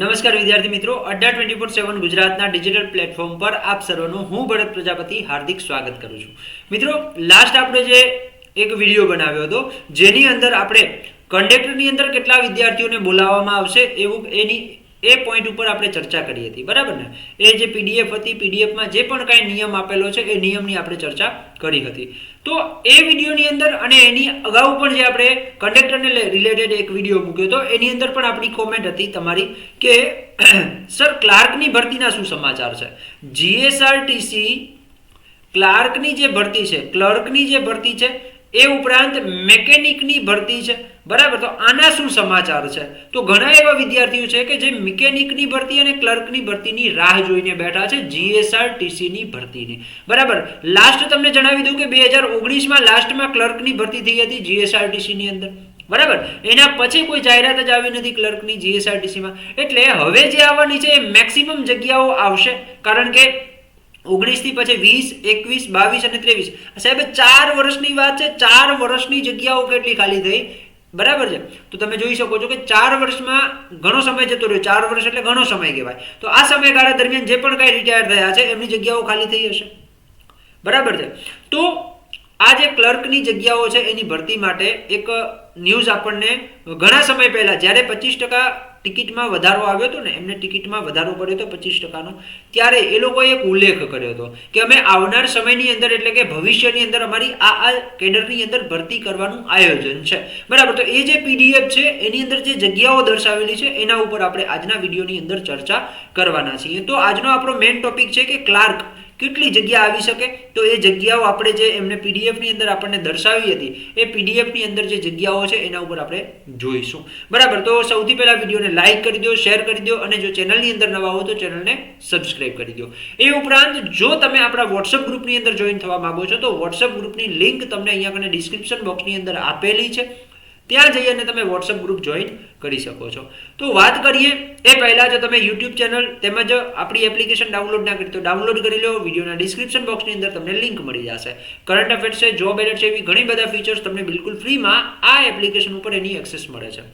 નમસ્કાર વિદ્યાર્થી મિત્રો, અડ્ડા ટ્વેન્ટી ફોર સેવન ગુજરાતના ડિજિટલ પ્લેટફોર્મ પર આપ સર્વનું હું ભરત પ્રજાપતિ હાર્દિક સ્વાગત કરું છું. મિત્રો લાસ્ટ આપણે જે એક વીડિયો બનાવ્યો હતો, જેની અંદર આપણે કંડક્ટરની અંદર કેટલા વિદ્યાર્થીઓને બોલાવવામાં આવશે એવું એની એ પોઈન્ટ ઉપર આપણે ચર્ચા કરી હતી, બરાબર ને? એ જે પીડીએફ હતી પીડીએફમાં જે પણ કાંઈ નિયમ આપેલો છે, એ નિયમની આપણે ચર્ચા કરી હતી. તો એ વિડીયોની અંદર અને એની અગાઉ પણ જે આપણે કંડક્ટરને રિલેટેડ એક વીડિયો મૂક્યો હતો, એની અંદર પણ આપણી કોમેન્ટ હતી તમારી કે, સર, ક્લાર્કની ભરતીના શું સમાચાર છે? જીએસઆરટીસી ક્લાર્કની જે ભરતી છે, ક્લર્કની જે ભરતી છે એ ઉપરાંત મેકેનિકની ભરતી છે. બરાબર? તો આના શું સમાચાર છે? તો ઘણા એવા વિદ્યાર્થીઓ છે કે જે મિકેનિકની ભરતી અને ક્લર્કની ભરતીની રાહ જોઈને બેઠા છે જીએસઆરટીસીની ભરતીની. બરાબર? લાસ્ટ તમને જણાવી દઉં કે બે હજાર ઓગણીસમાં લાસ્ટમાં ક્લર્કની ભરતી થઈ હતી જીએસઆરટીસીની અંદર. બરાબર? એના પછી કોઈ જાહેરાત જ આવી નથી ક્લર્કની જીએસઆરટીસીમાં એટલે હવે જે આવવાની છે એ મેક્સિમમ જગ્યાઓ આવશે. કારણ કે ઓગણીસથી પછી વીસ, એકવીસ, બાવીસ અને ત્રેવીસ. સાહેબ ચાર વર્ષની વાત છે. ચાર વર્ષની જગ્યાઓ કેટલી ખાલી થઈ? બરાબર છે? તો તમે જોઈ શકો છો કે ચાર વર્ષમાં ઘણો સમય જતો રહ્યો. ચાર વર્ષ એટલે ઘણો સમય કહેવાય. તો આ સમયગાળા દરમિયાન જે પણ કાંઈ રિટાયર થયા છે, એમની જગ્યાઓ ખાલી થઈ હશે. બરાબર છે? તો આ જે ક્લર્કની જગ્યાઓ છે, એની ભરતી માટે એક ન્યૂઝ આપણને ઘણા સમય પહેલા, જ્યારે પચીસ ટકા ટિકિટમાં વધારો આવ્યો હતો ને, એમને ટિકિટમાં વધારો કર્યો હતો પચીસ ટકાનો, ત્યારે એ લોકોએ એક ઉલ્લેખ કર્યો હતો કે અમે આવનાર સમયની અંદર, એટલે કે ભવિષ્યની અંદર અમારી આ આ કેડરની અંદર ભરતી કરવાનું આયોજન છે. બરાબર, તો એ જે પીડીએફ છે, એની અંદર જે જગ્યાઓ દર્શાવેલી છે, એના ઉપર આપણે આજના વિડીયોની અંદર ચર્ચા કરવાના છીએ. તો આજનો આપણો મેઇન ટોપિક છે કે ક્લાર્ક કેટલી જગ્યા આવી શકે, તો એ જગ્યાઓ આપણે જે એમને પીડીએફની અંદર આપણને દર્શાવી હતી, એ પીડીએફની અંદર જે જગ્યાઓ છે, એના ઉપર આપણે જોઈશું. બરાબર, તો સૌથી પહેલાં વિડીયોને લાઇક કરી દો, શેર કરી દો, અને જો ચેનલની અંદર નવા હો તો ચેનલને સબસ્ક્રાઇબ કરી દો. એ ઉપરાંત, જો તમે આપણા વોટ્સઅપ ગ્રુપની અંદર જોઈન થવા માગો છો, તો વોટ્સઅપ ગ્રુપની લિંક તમને અહીંયા કને ડિસ્ક્રિપ્શન બોક્સની અંદર આપેલી છે. ત્યાં જઈ અને તમે વોટ્સઅપ ગ્રુપ જોઈન કરી શકો છો. તો વાત કરીએ, એ પહેલાં જો તમે યુટ્યુબ ચેનલ તેમજ આપણી એપ્લિકેશન ડાઉનલોડ ના કરી, તો ડાઉનલોડ કરી લો. વિડીયોના ડિસ્ક્રિપ્શન બોક્સની અંદર તમને લિંક મળી જશે. કરંટ અફેર્સ છે જોબ એડર છે, એવી ઘણી બધા ફીચર્સ તમને બિલકુલ ફ્રીમાં આ એપ્લિકેશન ઉપર એની એક્સેસ મળે છે.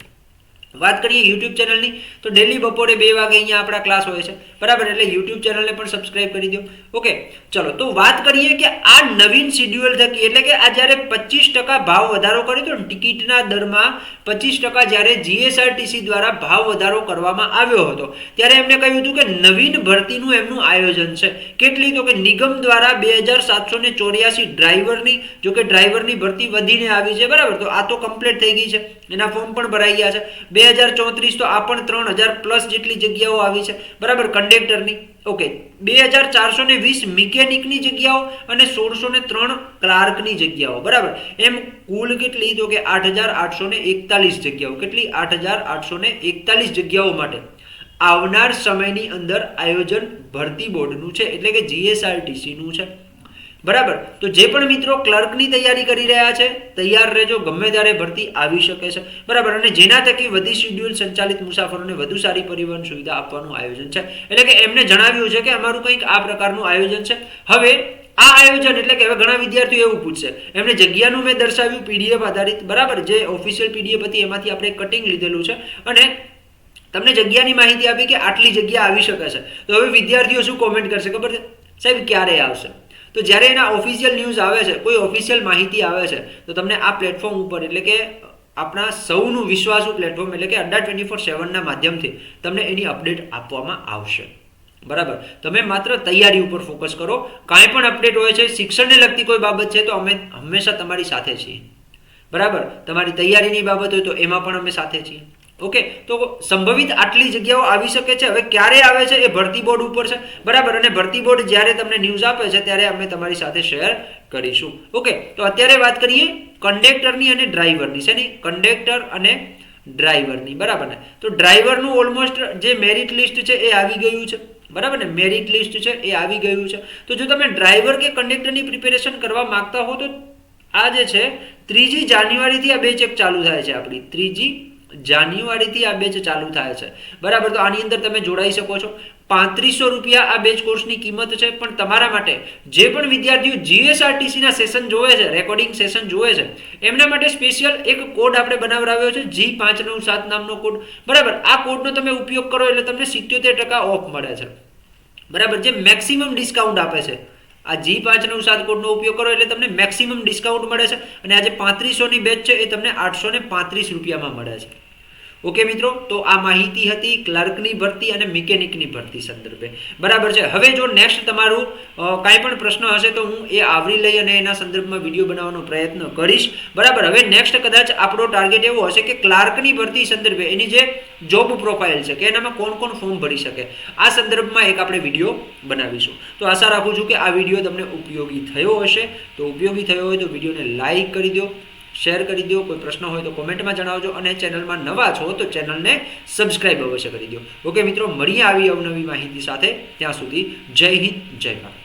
વાત કરીએ યુટ્યુબ ચેનલની તો ડેલી બપોરે બે વાગે અહીંયા આપણા ક્લાસ હોય છે. બરાબર, એટલે યુટ્યુબ ચેનલને પણ સબસ્ક્રાઇબ કરી દો. ઓકે ચલો, તો વાત કરીએ કે આ નવીન શિડ્યુઅલ થકી, એટલે કે આ જ્યારે પચીસ ટકા ભાવ વધારો કર્યો હતો ટિકિટના દરમાં પચીસ ટકા જ્યારે જીએસઆરટીસી દ્વારા ભાવ વધારો કરવામાં આવ્યો હતો, ત્યારે એમને કહ્યું હતું કે નવીન ભરતીનું એમનું આયોજન છે. કેટલી? તો કે નિગમ દ્વારા બે હજાર સાતસો ને ચોર્યાસી ડ્રાઈવરની, જો કે ડ્રાઈવરની ભરતી વધીને આવી છે, બરાબર? તો આ તો કમ્પ્લીટ થઈ ગઈ છે. એના ફોર્મ પણ ભરાઈ ગયા છે. બે હજાર ચોત્રીસ તો આ પણ ત્રણ હજાર પ્લસ જેટલી જગ્યાઓ આવી છે. બરાબર? કંડક્ટરની ઓકે, બે હજાર ચારસો ને વીસ મિકેનિકની જગ્યાઓ અને સોળસો ને ત્રણ ક્લાર્કની જગ્યાઓ. બરાબર? એમ કુલ કેટલી? તો કે આઠ હજાર આઠસો ને એકતાલીસ જગ્યાઓ. કેટલી? આઠ હજાર આઠસો ને એકતાલીસ જગ્યાઓ માટે. આવનાર સમયની અંદર આયોજન ભરતી બોર્ડનું છે. એટલે કે જીએસઆરટીસીનું છે. બરાબર? તો જે પણ મિત્રો ક્લર્કની તૈયારી કરી રહ્યા છે, તૈયાર રહેજો, ગમે ત્યારે ભરતી આવી શકે છે. બરાબર? અને જેના થકી વધી શિડ્યુલ સંચાલિત મુસાફરોને વધુ સારી પરિવહન સુવિધા આપવાનું આયોજન છે. એટલે કે એમને જણાવ્યું છે કે અમારું કંઈક આ પ્રકારનું આયોજન છે. હવે આ આયોજન એટલે કે હવે ઘણા વિદ્યાર્થીઓ એવું પૂછશે. એમને જગ્યાનું મેં દર્શાવ્યું પીડીએફ આધારિત, બરાબર? જે ઓફિશિયલ પીડીએફ હતી, એમાંથી આપણે કટિંગ લીધેલું છે. અને તમને જગ્યાની માહિતી આપી કે આટલી જગ્યા આવી શકે છે. તો હવે વિદ્યાર્થીઓ શું કોમેન્ટ કરશે ખબર છે? સાહેબ, ક્યારે આવશે? તો જ્યારે એના ઓફિશિયલ ન્યૂઝ આવે છે, કોઈ ઓફિશિયલ માહિતી આવે છે, તો તમને આ પ્લેટફોર્મ ઉપર, એટલે કે આપણા સૌનું વિશ્વાસુ પ્લેટફોર્મ એટલે કે અડ્ડા ટ્વેન્ટી ફોર સેવનના માધ્યમથી તમને એની અપડેટ આપવામાં આવશે. બરાબર? તમે માત્ર તૈયારી ઉપર ફોકસ કરો. કાંઈ પણ અપડેટ હોય છે, શિક્ષણને લગતી કોઈ બાબત છે, તો અમે હંમેશા તમારી સાથે છીએ. બરાબર? તમારી તૈયારીની બાબત હોય તો એમાં પણ અમે સાથે છીએ. ઓકે? તો સંભવિત આટલી જગ્યાઓ આવી શકે છે. હવે ક્યારે આવે છે એ ભરતી બોર્ડ ઉપર છે. બરાબર? અને ભરતી બોર્ડ જ્યારે તમને ન્યૂઝ આપે છે, ત્યારે અમે તમારી સાથે શેર કરીશું. ઓકે? તો અત્યારે વાત કરીએ કન્ડેક્ટરની અને ડ્રાઈવરની છે ને કન્ડેક્ટર અને ડ્રાઈવરની બરાબર ને? તો ડ્રાઈવરનું ઓલમોસ્ટ જે મેરિટ લિસ્ટ છે એ આવી ગયું છે. બરાબર ને? મેરિટ લિસ્ટ છે એ આવી ગયું છે. તો જો તમે ડ્રાઈવર કે કન્ડેક્ટરની પ્રિપેરેશન કરવા માંગતા હો, તો આ જે છે, ત્રીજી જાન્યુઆરીથી આ બે ચેક ચાલુ થાય છે આપણી. ત્રીજી જાન્યુઆરીથી આ બેચ ચાલુ થાય છે. બરાબર, તો આની અંદર તમે જોડાઈ શકો છો. પાંત્રીસો રૂપિયા આ બેચ કોર્સની કિંમત છે, પણ તમારા માટે જે પણ વિદ્યાર્થીઓ જીએસઆરટીસીના સેશન જોવે છે, રેકોર્ડિંગ સેશન જોવે છે, એમના માટે સ્પેશિયલ એક કોડ આપણે બનાવડાવ્યો છે, જી પાંચ નવ સાત નામનો કોડ. બરાબર, આ કોડનો તમે ઉપયોગ કરો એટલે તમને સિત્યોતેર ટકા ઓફ મળે છે. બરાબર, જે મેક્સિમમ ડિસ્કાઉન્ટ આપે છે. આ જી પાંચ નવ સાત કોડનો ઉપયોગ કરો એટલે તમને મેક્સિમમ ડિસ્કાઉન્ટ મળે છે અને આજે પાંત્રીસોની બેચ છે, એ તમને આઠસો ને પાંત્રીસ રૂપિયામાં મળે છે. ઓકે મિત્રો? તો આ માહિતી હતી ક્લર્કની ભરતી અને મિકેનિકની ભરતી સંદર્ભે. બરાબર છે? હવે જો નેક્સ્ટ તમારું કાંઈ પણ પ્રશ્ન હશે તો હું એ આવરી લઈ અને એના સંદર્ભમાં વીડિયો બનાવવાનો પ્રયત્ન કરીશ. બરાબર? હવે નેક્સ્ટ કદાચ આપણો ટાર્ગેટ એવો હશે કે ક્લાર્કની ભરતી સંદર્ભે એની જે જોબ પ્રોફાઇલ છે કે એનામાં કોણ કોણ ફોર્મ ભરી શકે, આ સંદર્ભમાં એક આપણે વીડિયો બનાવીશું. તો આશા રાખું છું કે આ વીડિયો તમને ઉપયોગી થયો હશે. તો ઉપયોગી થયો હોય તો વિડીયોને લાઈક કરી દો. શેર કરી દો, કોઈ પ્રશ્ન હોય તો કોમેન્ટમાં જણાવજો અને ચેનલમાં નવા છો તો ચેનલને સબસ્ક્રાઈબ અવશ્ય કરી દો. ઓકે મિત્રો, મળીએ આવી અવનવી માહિતી સાથે. ત્યાં સુધી જય હિન્દ, જય ભારત.